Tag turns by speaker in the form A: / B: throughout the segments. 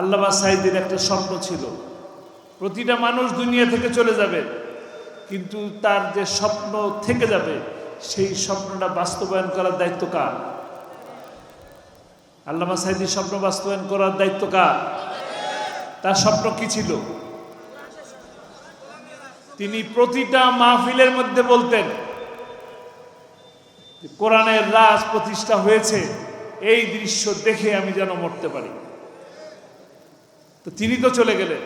A: আল্লামা সাইদের একটা স্বপ্ন ছিল। প্রতিটা মানুষ দুনিয়া থেকে চলে যাবে, কিন্তু তার যে স্বপ্ন থেকে যাবে, সেই স্বপ্নটা বাস্তবায়ন করার দায়িত্ব কার? আল্লামা সাইদির স্বপ্ন বাস্তবায়ন করার দায়িত্ব কার? তার স্বপ্ন কি ছিল? তিনি প্রতিটা মাহফিলের মধ্যে বলতেন, কোরআনের রাজ প্রতিষ্ঠা হয়েছে, এই দৃশ্য দেখে আমি যেন মরতে পারি। তো তিনি তো চলে গেলেন।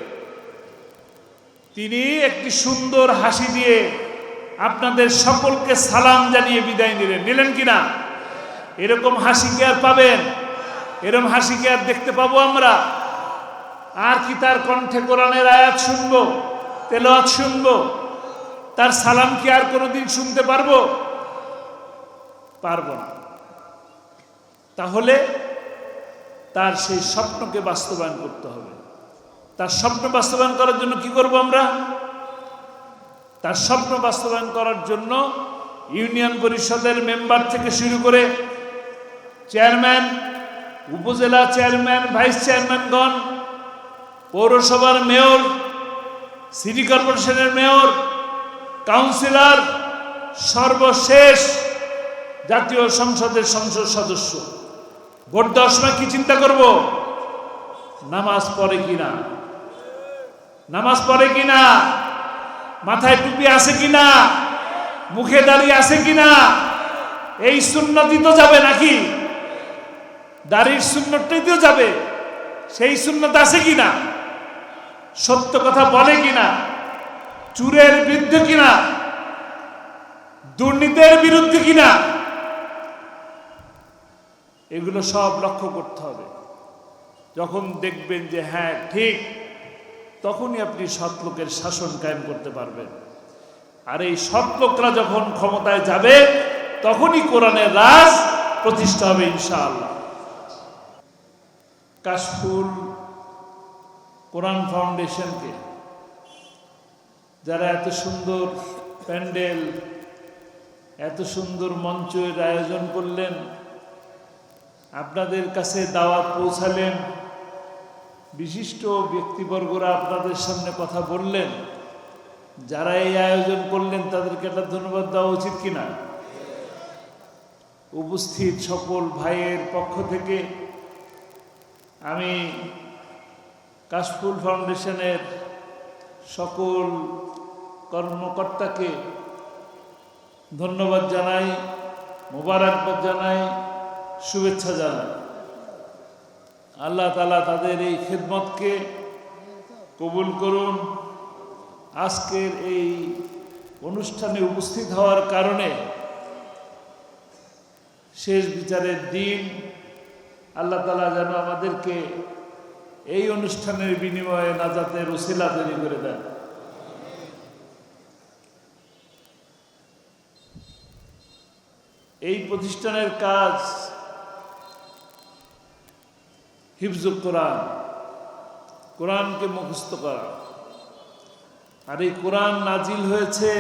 A: তিনি একটি সুন্দর হাসি দিয়ে আপনাদের সকলকে সালাম জানিয়ে বিদায় নিলেন। নিলেন কিনা? এরকম হাসি কি আর পাবেন? এরকম হাসি কি আর দেখতে পাবো আমরা? আর কি তার কণ্ঠে কোরআনের আয়াত শুনব, তেলাওয়াত শুনব? তার সালাম কি আর কোনোদিন শুনতে পারব? পারব না। তাহলে তার সেই স্বপ্নকে বাস্তবায়ন করতে হবে। তার স্বপ্ন বাস্তবায়ন করার জন্য কি করব আমরা? তার স্বপ্ন বাস্তবায়ন করার জন্য ইউনিয়ন পরিষদের মেম্বার থেকে শুরু করে চেয়ারম্যান, উপজেলা চেয়ারম্যান, ভাইস চেয়ারম্যানগণ, পৌরসভার মেয়র, সিটি কর্পোরেশনের মেয়র, কাউন্সিলর, সর্বশেষ জাতীয় সংসদের সংসদ সদস্য। ভোট দেওয়ার সময় কি চিন্তা করব? নামাজ পড়ে কিনা? নামাজ পড়ে কিনা? মাথায় টুপি আছে কিনা? মুখে দাড়ি আছে কিনা? এই সুন্নতি তো যাবে নাকি? দাড়ির সুন্নতটাই তো যাবে। সেই সুন্নত আছে কিনা? সত্য কথা বলে কিনা? চুরের বিরুদ্ধে কিনা? দুর্নীতির বিরুদ্ধে কিনা? এগুলো সব লক্ষ্য করতে হবে। যখন দেখবেন যে হ্যাঁ ঠিক। তখনই আপনি সৎ লোকের শাসন কায়েম করতে পারবেন। আর এই সৎ লোকরা যখন ক্ষমতায় যাবে, তখনই কোরআনের রাজ প্রতিষ্ঠা হবে ইনশাআল্লাহ। কাশফুল কোরআন ফাউন্ডেশনকে, যারা এত সুন্দর প্যান্ডেল, এত সুন্দর মঞ্চের আয়োজন করলেন, আপনাদের কাছে দাওয়াত পৌঁছালেন বিশিষ্ট ব্যক্তিবর্গরা আপনাদের সামনে কথা বললেন, যারা এই আয়োজন করলেন তাদেরকে একটা ধন্যবাদ দেওয়া উচিত কিনা? উপস্থিত সকল ভাইয়ের পক্ষ থেকে আমি কাশফুল ফাউন্ডেশনের সকল কর্মকর্তাকে ধন্যবাদ জানাই, মোবারকবাদ জানাই, শুভেচ্ছা জানাই। আল্লাহ তালা তাদের এই খেদমতকে কবুল করুন। আজকের এই অনুষ্ঠানে উপস্থিত হওয়ার কারণে শেষ বিচারের দিন, আল্লাহ তালা যেন আমাদেরকে এই অনুষ্ঠানের বিনিময়ে নাজাতের ওসিলা তৈরি করে দেন। এই প্রতিষ্ঠানের কাজ হিফজুল কোরআন, কোরআনকে মুখস্থ করা। আর এই কোরআন নাজিল হয়েছে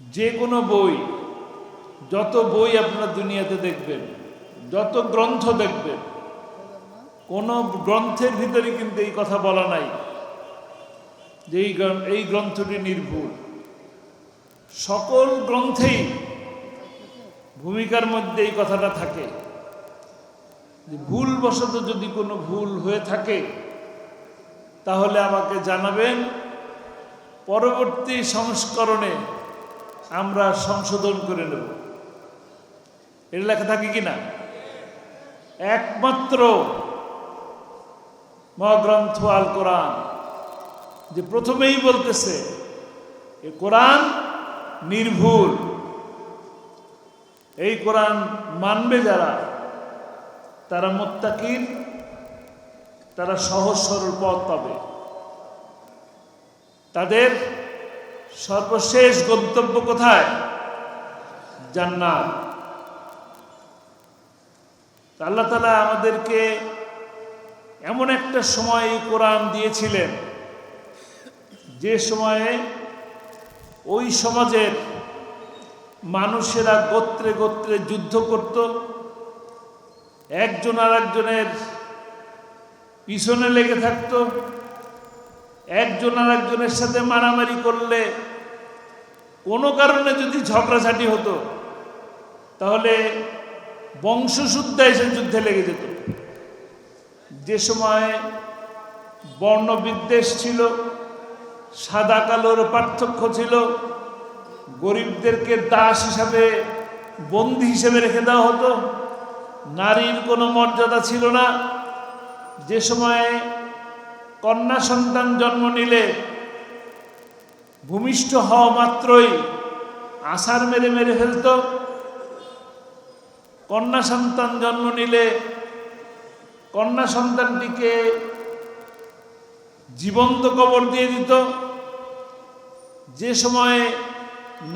A: যে কোনো বই, যত বই আপনার দুনিয়াতে দেখবেন, যত গ্রন্থ দেখবেন, কোনো গ্রন্থের ভিতরে কিন্তু এই কথা বলা নাই যে এই গ্রন্থটি নির্ভুল। সকল গ্রন্থেই ভূমিকার মধ্যে এই কথাটা থাকে যে ভুলবশত যদি কোনো ভুল হয়ে থাকে, তাহলে আমাকে জানাবেন। পরবর্তী সংস্করণে আমরা সংশোধন করে নেব। এর লেখা থাকে কিনা একমাত্র মহাগ্রন্থ আল কোরআন, যে প্রথমেই বলতেছে এ কোরআন নির্ভুল। এই কোরআন মানবে যারা, তারা মোত্তাকির তারা সহজ সরল পথ পাবে। তাদের সর্বশেষ গন্তব্য কোথায়? জান্নাত। আল্লাহ তালা আমাদেরকে এমন একটা সময় এই কোরআন দিয়েছিলেন, যে সময়ে ওই সমাজের মানুষেরা গোত্রে গোত্রে যুদ্ধ করত। একজন আর একজনের পিছনে লেগে থাকতো। একজন আর একজনের সাথে মারামারি করলে কোনো কারণে যদি ঝগড়াঝাটি হতো, তাহলে বংশশুদ্ধা এসে যুদ্ধে লেগে যেত। যে সময় বর্ণবিদ্বেষ ছিল, সাদা কালোর পার্থক্য ছিল গরিবদেরকে দাস হিসাবে, বন্দি হিসেবে রেখে দেওয়া হতো। নারীর কোনো মর্যাদা ছিল না। যে সময়ে কন্যা সন্তান জন্ম নিলে ভূমিষ্ঠ হওয়া মাত্রই আষাঢ় মেরে মেরে ফেলত। কন্যা সন্তান জন্ম নিলে কন্যা সন্তানটিকে জীবন্ত কবর দিয়ে দিত। যে সময়ে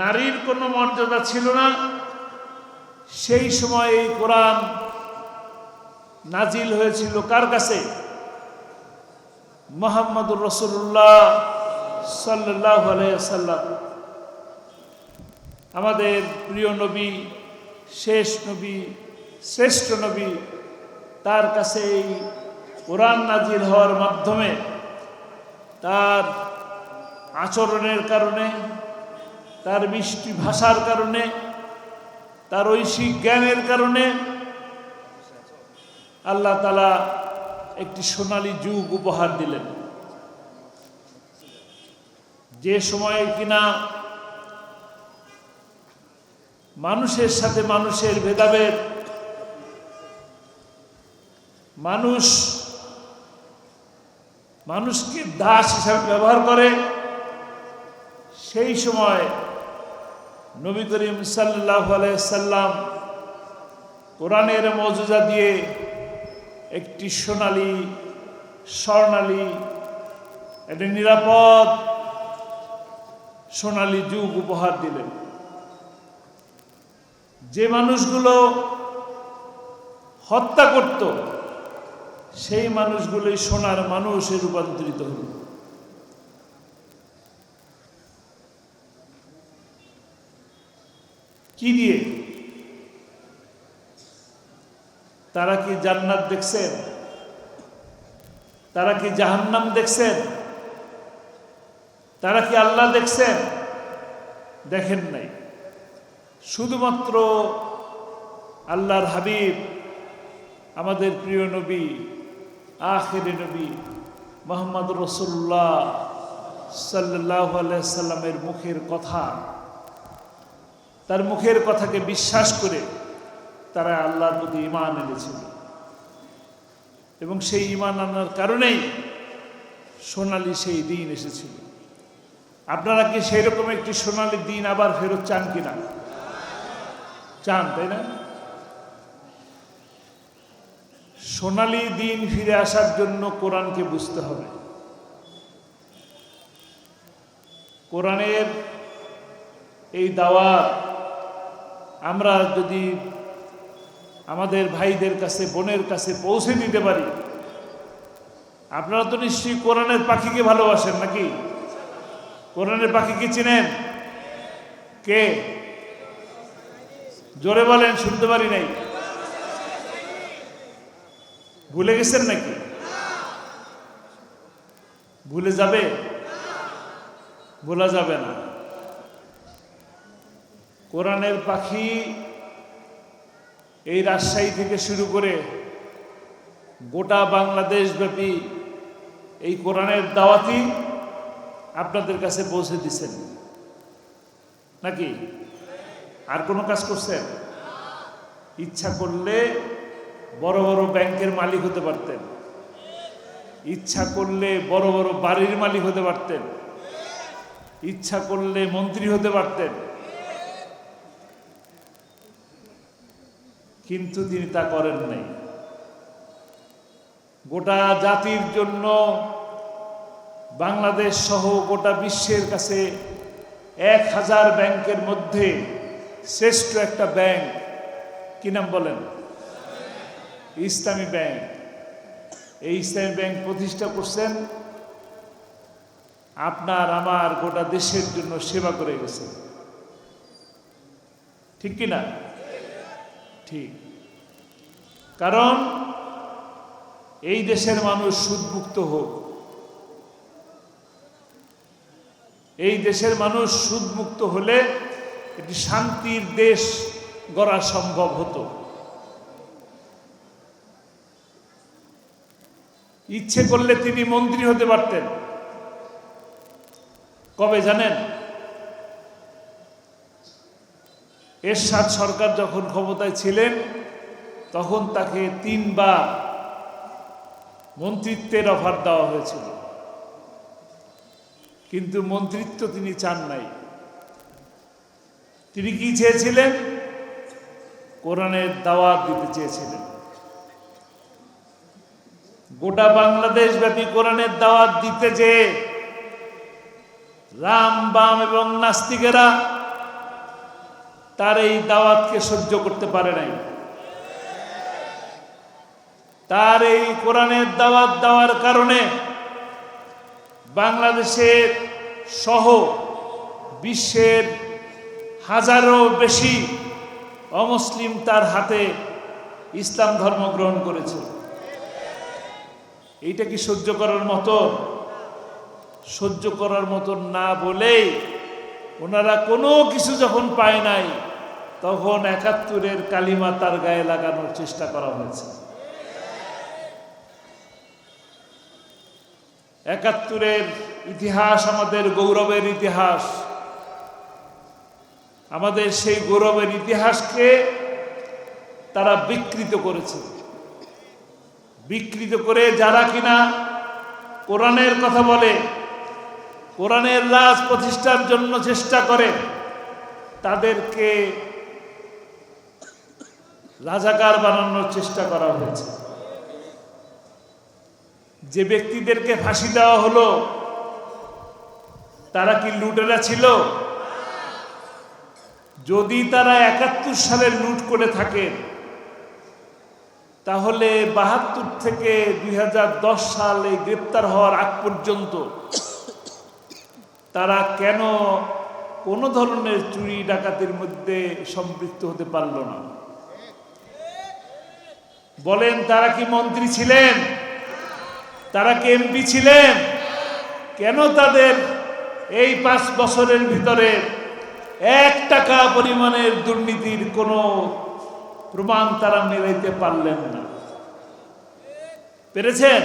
A: নারীর কোনো মর্যাদা ছিল না। সেই সময় এই কোরআন নাজিল হয়েছিল কার কাছে? মোহাম্মদুর রসুল্লাহ সাল্লাহ সাল্লাম আমাদের প্রিয় নবী, শেষ নবী, শ্রেষ্ঠ নবী, তার কাছে এই কোরআন নাজিল হওয়ার মাধ্যমে তার আচরণের কারণে তার মিষ্টি ভাষার কারণে, তার ঐশিক জ্ঞানের কারণে আল্লাহ তালা একটি সোনালি যুগ উপহার দিলেন। যে সময়ে কিনা মানুষের সাথে মানুষের ভেদাভেদ, মানুষ, মানুষকে দাস হিসাবে ব্যবহার করে, সেই সময় নবী করিম সাল্লাহ সাল্লাম কোরআনের মজুজা দিয়ে একটি সোনালী, স্বর্ণালী, একটি নিরাপদ সোনালী যুগ উপহার দিলেন। যে মানুষগুলো হত্যা করত, সেই মানুষগুলোই সোনার মানুষে রূপান্তরিত হল। কি দিয়ে? তারা কি জান্নাত দেখছেন? তারা কি জাহান্নাম দেখছেন? তারা কি আল্লাহ দেখছেন? দেখেন নাই। শুধুমাত্র আল্লাহর হাবিব, আমাদের প্রিয় নবী, আখের নবী মোহাম্মদ রসুল্লাহ সাল্লাহ সাল্লামের মুখের কথা তার মুখের কথাকে বিশ্বাস করে তারা আল্লাহর প্রতি ইমান এনেছিল। এবং সেই ইমান আনার কারণেই সোনালি সেই দিন এসেছিল। আপনারা কি সেই রকম একটি সোনালি দিন আবার ফেরত চান কিনা? চান, তাই না? সোনালি দিন ফিরে আসার জন্য কোরআনকে বুঝতে হবে। কোরআনের এই দাওয়াত আমরা যদি আমাদের ভাইদের কাছে, বোনের কাছে পৌঁছে দিতে পারি, আপনারা তো নিশ্চয়ই কোরআনের পাখিকে ভালোবাসেন নাকি? কোরআনের পাখিকে চিনেন? কে? জোরে বলেন, শুনতে পারি নাই। ভুলে গেছেন নাকি? ভুলে যাবে? ভোলা যাবে না। কোরআনের পাখি এই রাজশাহী থেকে শুরু করে গোটা বাংলাদেশ ব্যাপী এই কোরআনের দাওয়াতি আপনাদের কাছে পৌঁছে দিচ্ছেন। নাকি? আর কোনো কাজ করছেন? ইচ্ছা করলে বড় বড় ব্যাংকের মালিক হতে পারতেন। ইচ্ছা করলে বড় বড় বাড়ির মালিক হতে পারতেন। ইচ্ছা করলে মন্ত্রী হতে পারতেন। কিন্তু তিনি তা করেন নাই। গোটা জাতির জন্য বাংলাদেশ সহ গোটা বিশ্বের কাছে এক হাজার ব্যাংকের মধ্যে শ্রেষ্ঠ একটা ব্যাংক, কি নাম বলেন? ইসলামী ব্যাংক। এই ইসলামী ব্যাংক প্রতিষ্ঠা করছেন, আপনার, আমার গোটা দেশের জন্য সেবা করে গেছে ঠিক কিনা ঠিক। কারণ এই দেশের মানুষ সুদমুক্ত হোক। এই দেশের মানুষ সুদমুক্ত হলে একটি শান্তির দেশ গড়া সম্ভব হতো। ইচ্ছে করলে তিনি মন্ত্রী হতে পারতেন। কবে জানেন? এরশাদ সরকার যখন ক্ষমতায় ছিলেন, তখন তাকে তিনবার মন্ত্রিত্বের অফার দেওয়া হয়েছিল। কিন্তু মন্ত্রিত্ব তিনি চান নাই। তিনি কি চেয়েছিলেন? কোরআনের দাওয়াত দিতে চেয়েছিলেন। গোটা বাংলাদেশ ব্যাপী কোরআনের দাওয়াত দিতে যে রাম, বাম এবং নাস্তিকেরা তার এই দাওয়াতকে সহ্য করতে পারে নাই। তার এই কোরআনের দাওয়াত দেওয়ার কারণে বাংলাদেশের সহ বিশ্বের হাজারো বেশি অমুসলিম তার হাতে ইসলাম ধর্ম গ্রহণ করেছে। এইটা কি সহ্য করার মতো সহ্য করার মতো না বলেই ওনারা কোনো কিছু যখন পায় নাই, তখন একাত্তরের কালিমা তার গায়ে লাগানোর চেষ্টা করা হয়েছে। একাত্তরের ইতিহাস আমাদের গৌরবের ইতিহাস। আমাদের সেই গৌরবের ইতিহাসকে তারা বিকৃত করেছে। বিকৃত করে যারা কিনা কোরআনের কথা বলে কোরআনের রাজ প্রতিষ্ঠার জন্য চেষ্টা করে, তাদেরকে রাজাকার বানানোর চেষ্টা করা হয়েছে। যে ব্যক্তিদেরকে ফাঁসি দেওয়া হলো, তারা কি লুটেরা ছিল? যদি তারা একাত্তর সালে লুট করে থাকেন তাহলে বাহাত্তর থেকে দুই হাজার দশ সালে গ্রেপ্তার হওয়ার আগ পর্যন্ত তারা কেন কোনো ধরনের চুরি ডাকাতির মধ্যে সম্পৃক্ত হতে পারল না? বলেন, তারা কি মন্ত্রী ছিলেন? তারা কি এমপি ছিলেন? কেন তাদের এই পাঁচ বছরের ভিতরে এক টাকা পরিমাণের দুর্নীতির কোনো প্রমাণ তারা মেলাইতে পারলেন না? পেরেছেন?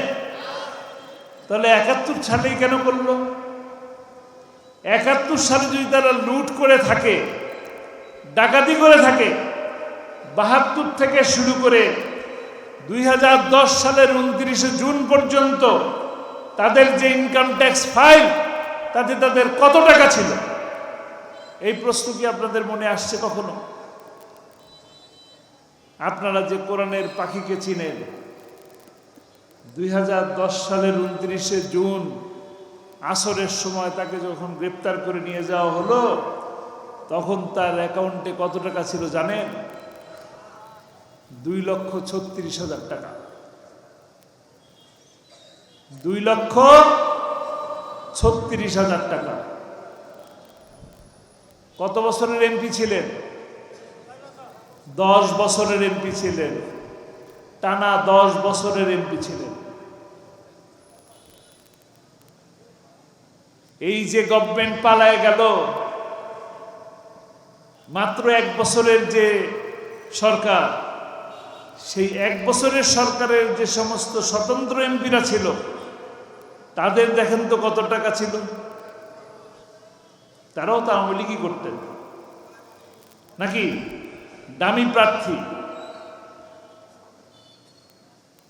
A: তাহলে একাত্তর সালেই কেন করল? একাত্তর সালে যদি তারা লুট করে থাকে, ডাকাতি করে থাকে, বাহাত্তর থেকে শুরু করে দুই হাজার দশ সালের উনত্রিশে জুন পর্যন্ত তাদের যে ইনকাম ট্যাক্স ফাইল তাতে তাদের কত টাকা ছিল? এই প্রশ্ন কি আপনাদের মনে আসছে কখনো? আপনারা যে কোরআনের পাখিকে চিনেন, দুই হাজার দশ সালের উনত্রিশে জুন আসরের সময় তাকে যখন গ্রেপ্তার করে নিয়ে যাওয়া হলো, তখন তার অ্যাকাউন্টে কত টাকা ছিল জানেন? দুই লক্ষ ছত্রিশ হাজার টাকা। দুই লক্ষ ছত্রিশ হাজার টাকা। কত বছরের এমপি ছিলেন? দশ বছরের এমপি ছিলেন। টানা দশ বছরের এমপি ছিলেন। এই যে গভর্নমেন্ট পালায় গেল, মাত্র এক বছরের যে সরকার, সেই এক বছরের সরকারের যে সমস্ত স্বতন্ত্র এমপিরা ছিল, তাদের দেখেন তো কত টাকা ছিল। তারাও তো আওয়ামী লীগই করতেন। নাকি? দামি প্রার্থী।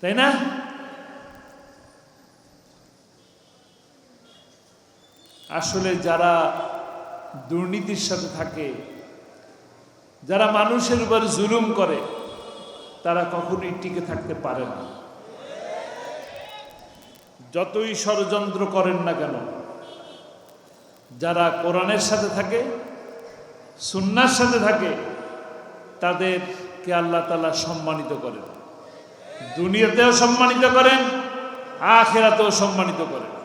A: তাই না? আসলে যারা দুর্নীতির সাথে থাকে, যারা মানুষের উপর জুলুম করে, তারা কখনোই টিকে থাকতে পারে না। যতই ষড়যন্ত্র করেন না কেন, যারা কোরআনের সাথে থাকে, সুন্নার সাথে থাকে, তাদেরকে আল্লাহ তালা সম্মানিত করেন। দুনিয়াতেও সম্মানিত করেন, আখেরাতেও সম্মানিত করেন।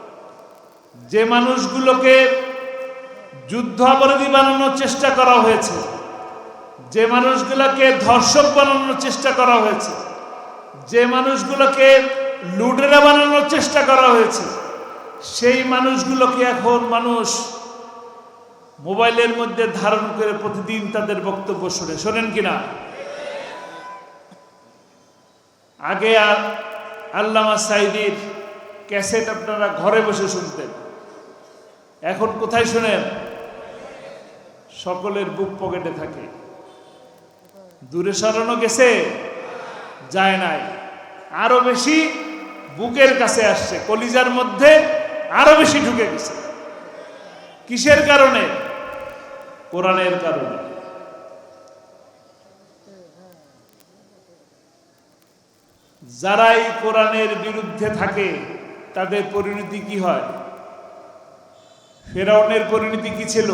A: যে মানুষগুলোকে যুদ্ধ অপরাধী বানানোর চেষ্টা করা হয়েছে, যে মানুষগুলোকে ধর্ষক বানানোর চেষ্টা করা হয়েছে, যে মানুষগুলোকে লুটেরা বানানোর চেষ্টা করা হয়েছে, সেই মানুষগুলোকে এখন মানুষ মোবাইলের মধ্যে ধারণ করে প্রতিদিন তাদের বক্তব্য শোনে। শোনেন কিনা? আগে আর আল্লামা সাইদির ক্যাসেট আপনারা ঘরে বসে শুনতেন। এখন কোথায় শোনেন? সকলের বুক পকেটে থাকে। দূরে সরানো গেছে, যায় নাই। আরও বেশি বুকের কাছে আসছে, কলিজার মধ্যে আরও বেশি ঢুকে গেছে। কিসের কারণে? কোরআনের কারণে। যারাই কোরআনের বিরুদ্ধে থাকে, তাদের পরিণতি কি হয়? ফেরাউনের পরিণতি কি ছিল?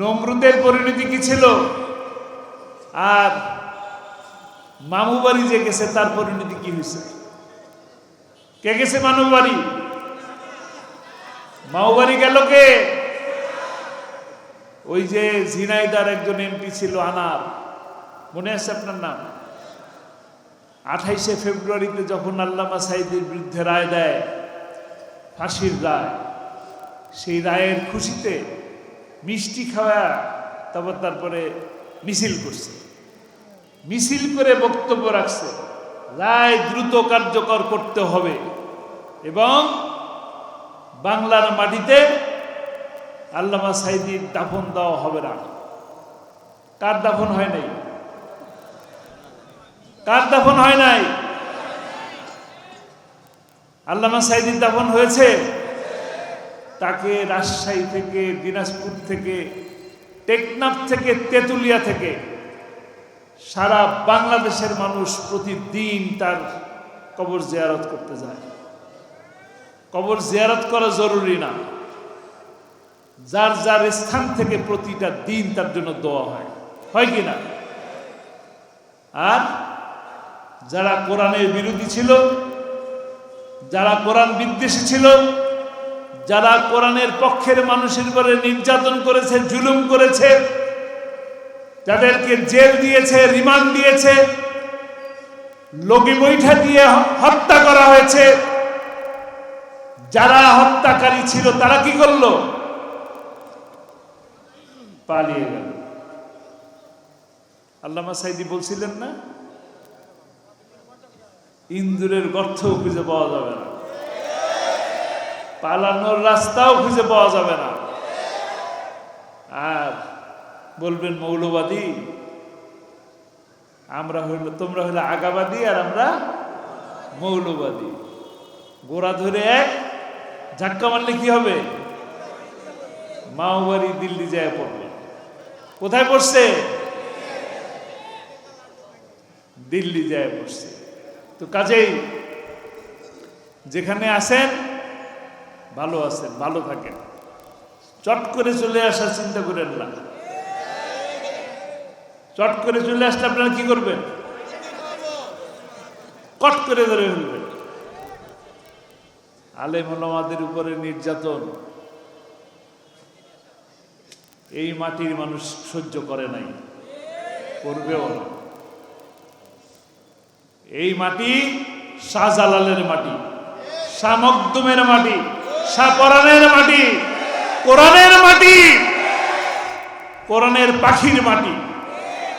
A: নমরুদের পরিণতি কি ছিল? আর মামু বাড়ি যে গেছে, তার পরিণতি কি হয়েছে? কে গেছে মামু বাড়ি? মামু বাড়ি গেল কে? ওই যে ঝিনাইদার একজন এমপি ছিল, আনার। মনে আছে আপনার নাম? আঠাইশে ফেব্রুয়ারিতে যখন আল্লামা সাইদের বিরুদ্ধে রায় দেয়, ফাঁসির রায় সেই রায়ের খুশিতে মিষ্টি খাওয়া তারপর তারপরে মিছিল করছে। মিছিল করে বক্তব্য রাখছে, রায় দ্রুত কার্যকর করতে হবে। এবং বাংলার মাটিতে আল্লামা সাইদির দাফন দেওয়া হবে না। কার দাফন হয় নাই? কার দাফন হয় নাই? আল্লামা সাইদির দাফন হয়েছে? তাকে রাজশাহী থেকে, দিনাজপুর থেকে, টেকনাফ থেকে, তেঁতুলিয়া থেকে সারা বাংলাদেশের মানুষ প্রতিদিন তার কবর জিয়ারত করতে যায়। কবর জিয়ারত করা জরুরি না। যার যার স্থান থেকে প্রতিটা দিন তার জন্য দোয়া হয়। হয় কি না? আর যারা কোরআনের বিরোধী ছিল, যারা কোরআন বিদ্বেষী ছিল যারা কোরআনের পক্ষের মানুষের উপরে নির্যাতন করেছে, জুলুম করেছে, যাদেরকে জেল দিয়েছে, রিমান্ড দিয়েছে, লগি বৈঠা দিয়ে হত্যা করা হয়েছে, যারা হত্যাকারী ছিল তারা কি করল? পালিয়ে গেল। আল্লামা সাইদি বলছিলেন না, ইন্দুরের গর্থ খুঁজে পাওয়া যাবে না। পালানোর রাস্তাও খুঁজে পাওয়া যাবে না। আর বলবেন মৌলবাদী, আমরা হইল, তোমরা হইলে আগাবাদী আর আমরা মৌলবাদী। গোড়া ধরে এক, ঝাক্কা মারলে কি হবে? মাওবাড়ি দিল্লি যায় পড়বে। কোথায় পড়ছে? দিল্লি যায় পড়ছে। তো কাজেই যেখানে আছেন ভালো আছেন ভালো থাকেন চট করে চলে আসার চিন্তা করেন না। চট করে চলে আসলে আপনারা কি করবেন? কট করে ধরে ফেলবেন। আলেম আমাদের উপরে নির্যাতন। এই মাটির মানুষ সহ্য করে নাই, করবেও না। এই মাটি শাহজালালের মাটি শাহ মকদুমের মাটি। শাহ পরানের মাটি, কোরআনের মাটি, কোরআনের পাখির মাটি।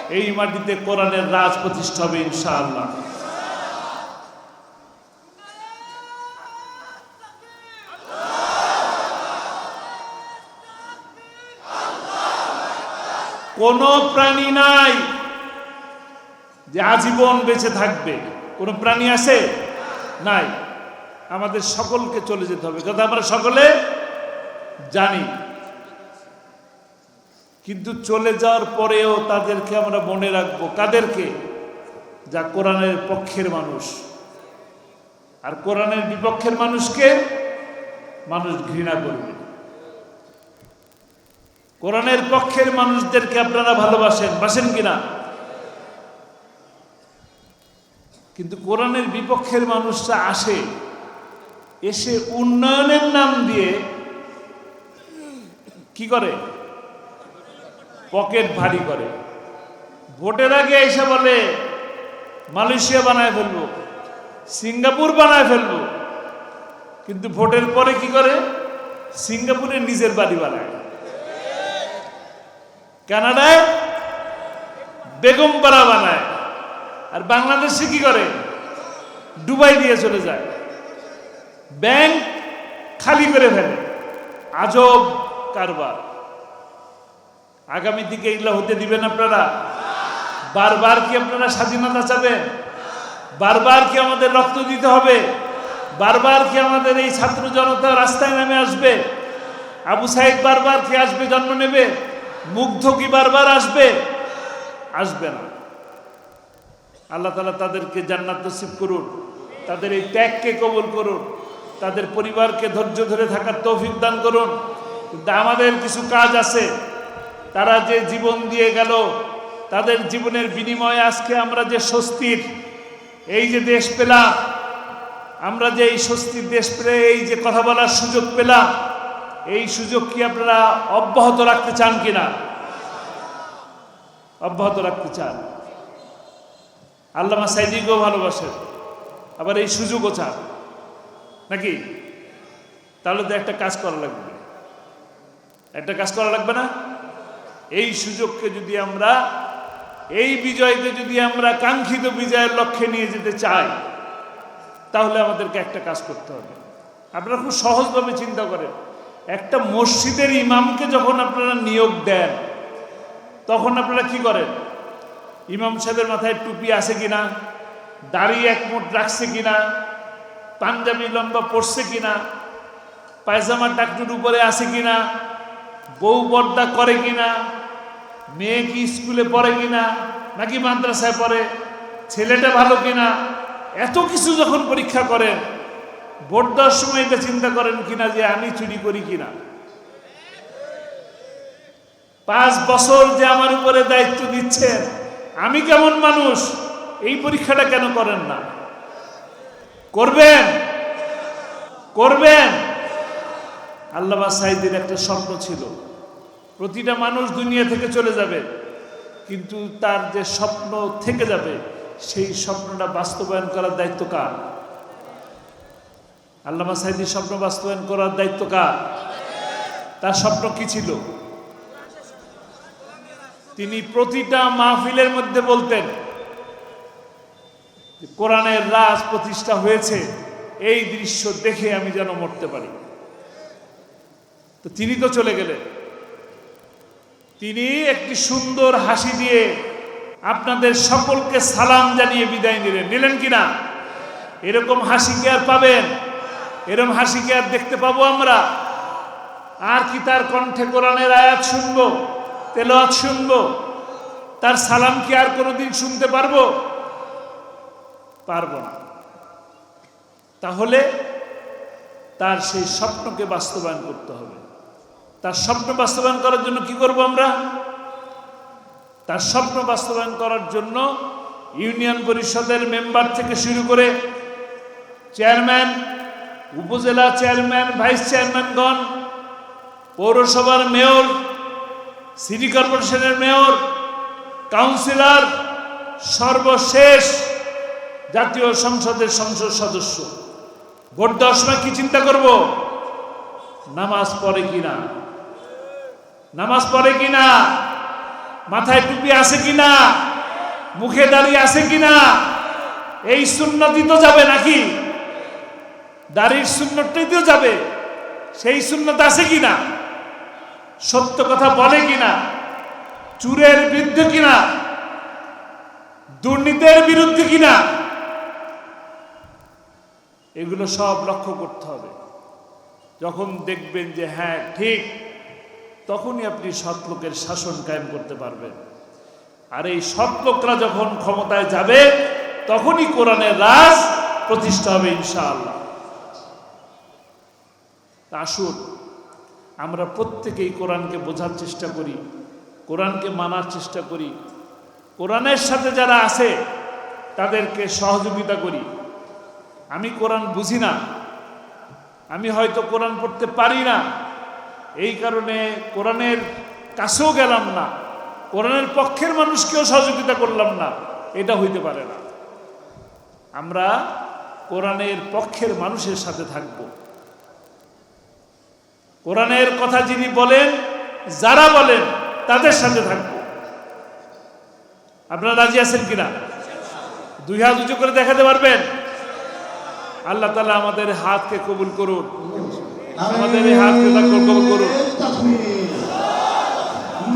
A: এই মাটিতে কোরআনের রাজ প্রতিষ্ঠা হবে ইনশাআল্লাহ। কোন প্রাণী নাই যে আজীবন বেঁচে থাকবে। কোন প্রাণী আছে? নাই। আমাদের সকলকে চলে যেতে হবে। কথা আমরা সকলে জানি। কিন্তু চলে যাওয়ার পরেও তাদেরকে আমরা মনে রাখব, কাদেরকে? যা কোরআনের পক্ষের মানুষ। আর কোরআনের বিপক্ষের মানুষকে মানুষ ঘৃণা করবে। কোরআনের পক্ষের মানুষদেরকে আপনারা ভালোবাসেন, বাসেন কিনা কিন্তু কোরআনের বিপক্ষের মানুষরা আসে। এসে উন্নয়নের নাম দিয়ে কি করে? পকেট ভারী করে। ভোটের আগে এসে বলে, মালয়েশিয়া বানায় ফেলব, সিঙ্গাপুর বানায় ফেলব। কিন্তু ভোটের পরে কি করে? সিঙ্গাপুরে নিজের বাড়ি বানায়। কানাডায় বেগমপাড়া বানায়। আর বাংলাদেশে কি করে? ডুবাই দিয়ে চলে যায়। ব্যাংক খালি করে ফেলে। আজব কারবার। আগামী দিকে এগুলো হতে দিবেন আপনারা? বারবার কি আপনারা স্বাধীনতা চাবেন? বারবার কি আমাদের রক্ত দিতে হবে? বারবার কি আমাদের এই ছাত্র জনতা রাস্তায় নামে আসবে? আবু সাহেব বারবার কি আসবে, জন্ম নেবে? মুগ্ধ কি বারবার আসবে? আসবে না। আল্লাহ তালা তাদেরকে জান্নাত নসিব করুন। তাদের এই ত্যাগকে কবুল করুন। তাদের পরিবারকে ধৈর্য ধরে থাকার তৌফিক দান করুন। কিন্তু আমাদের কিছু কাজ আছে। তারা যে জীবন দিয়ে গেল, তাদের জীবনের বিনিময়ে আজকে আমরা যে স্বস্তির, এই যে দেশ পেলাম, আমরা যে এই স্বস্তির দেশ পেলে, এই যে কথা বলার সুযোগ পেলাম, এই সুযোগ কি আপনারা অব্যাহত রাখতে চান কিনা? অব্যাহত রাখতে চান। আল্লামা সাইদিকেও ভালোবাসেন, আবার এই সুযোগও চান। নাকি? তাহলে তো একটা কাজ করা লাগবে। একটা কাজ করা লাগবে না? এই সুযোগকে যদি আমরা, এই বিজয়কে যদি আমরা কাঙ্ক্ষিত বিজয়ের লক্ষ্যে নিয়ে যেতে চাই, তাহলে আমাদেরকে একটা কাজ করতে হবে। আপনারা খুব সহজভাবে চিন্তা করেন। একটা মসজিদের ইমামকে যখন আপনারা নিয়োগ দেন, তখন আপনারা কি করেন? ইমাম সাহেবের মাথায় টুপি আছে কিনা? দাড়ি এক মুঠ রাখছে কিনা? পাঞ্জাবি লম্বা পড়ছে কিনা পায়জামা টাকটুর উপরে আছে কিনা, বউ পর্দা করে কিনা, মেয়ে কি স্কুলে পড়ে কিনা, নাকি মাদ্রাসায় পড়ে, ছেলেটা ভালো কিনা, এত কিছু যখন পরীক্ষা করেন, ভোট দেওয়ার সময় এটা চিন্তা করেন কিনা যে আমি চুরি করি কিনা। পাঁচ বছর যে আমার উপরে দায়িত্ব দিচ্ছেন, আমি কেমন মানুষ, এই পরীক্ষাটা কেন করেন না? করবেন? করবেন? আল্লামা সাইদের একটা স্বপ্ন ছিল। প্রতিটা মানুষ দুনিয়া থেকে চলে যাবে, কিন্তু তার যে স্বপ্ন থেকে যাবে, সেই স্বপ্নটা বাস্তবায়ন করার দায়িত্ব কার? আল্লামা সাইদির স্বপ্ন বাস্তবায়ন করার দায়িত্ব কার? তার স্বপ্ন কি ছিল? তিনি প্রতিটা মাহফিলের মধ্যে বলতেন কোরআনের রাজ প্রতিষ্ঠা হয়েছে, এই দৃশ্য দেখে আমি যেন মরতে পারি। তো তিনি তো চলে গেলেন। তিনি একটি সুন্দর হাসি দিয়ে আপনাদের সকলকে সালাম জানিয়ে বিদায় নিলেন। নিলেন কিনা? এরকম হাসি কি আর পাবেন? এরকম হাসি কি আর দেখতে পাবো আমরা? আর কি তার কণ্ঠে কোরআনের আয়াত শুনব, তেলাওয়াত শুনব? তার সালাম কি আর কোনোদিন শুনতে পারব? পারব না। তাহলে তার সেই স্বপ্নকে বাস্তবায়ন করতে হবে। তার স্বপ্ন বাস্তবায়ন করার জন্য কি করব আমরা? তার স্বপ্ন বাস্তবায়ন করার জন্য ইউনিয়ন পরিষদের মেম্বার থেকে শুরু করে চেয়ারম্যান, উপজেলা চেয়ারম্যান, ভাইস চেয়ারম্যানগণ, পৌরসভার মেয়র, সিটি কর্পোরেশনের মেয়র, কাউন্সিলর, সর্বশেষ জাতীয় সংসদের সংসদ সদস্য। ভোট দেওয়ার সময় কি চিন্তা করব? নামাজ পড়ে কিনা নামাজ পড়ে কিনা মাথায় টুপি আছে কিনা মুখে দাড়ি আছে কিনা এই সুন্নতি তো যাবে নাকি? দাড়ির সুন্নতটাই তো যাবে। সেই সুন্নত আছে কিনা সত্য কথা বলে কিনা চুরের বিরুদ্ধে কিনা দুর্নীতির বিরুদ্ধে কিনা এগুলো সব লক্ষ্য করতে হবে। যখন দেখবেন যে হ্যাঁ ঠিক, তখনই আপনি সৎ লোকের শাসন কায়েম করতে পারবেন। আর এই সৎ লোকরা যখন ক্ষমতায় যাবে, তখনই কোরআনের রাজ প্রতিষ্ঠা হবে ইনশাআল্লাহ। আসুন, আমরা প্রত্যেকেই কোরআনকে বোঝার চেষ্টা করি, কোরআনকে মানার চেষ্টা করি। কোরআনের সাথে যারা আছে, তাদেরকে সহযোগিতা করি। আমি কোরআন বুঝি না। আমি হয়তো কোরআন পড়তে পারি না। এই কারণে কোরআনের কাছেও গেলাম না। কোরআনের পক্ষের মানুষকেও সহযোগিতা করলাম না। এটা হইতে পারে না। আমরা কোরআনের পক্ষের মানুষের সাথে থাকব। কোরআনের কথা যিনি বলেন, যারা বলেন, তাদের সাথে থাকব। আপনারা রাজি আছেন কিনা? দুই হাত উঁচু করে দেখাতে পারবেন? আল্লাহ তালা আমাদের হাতকে কবুল করুন। আমাদের এই হাতকে কবুল করুন।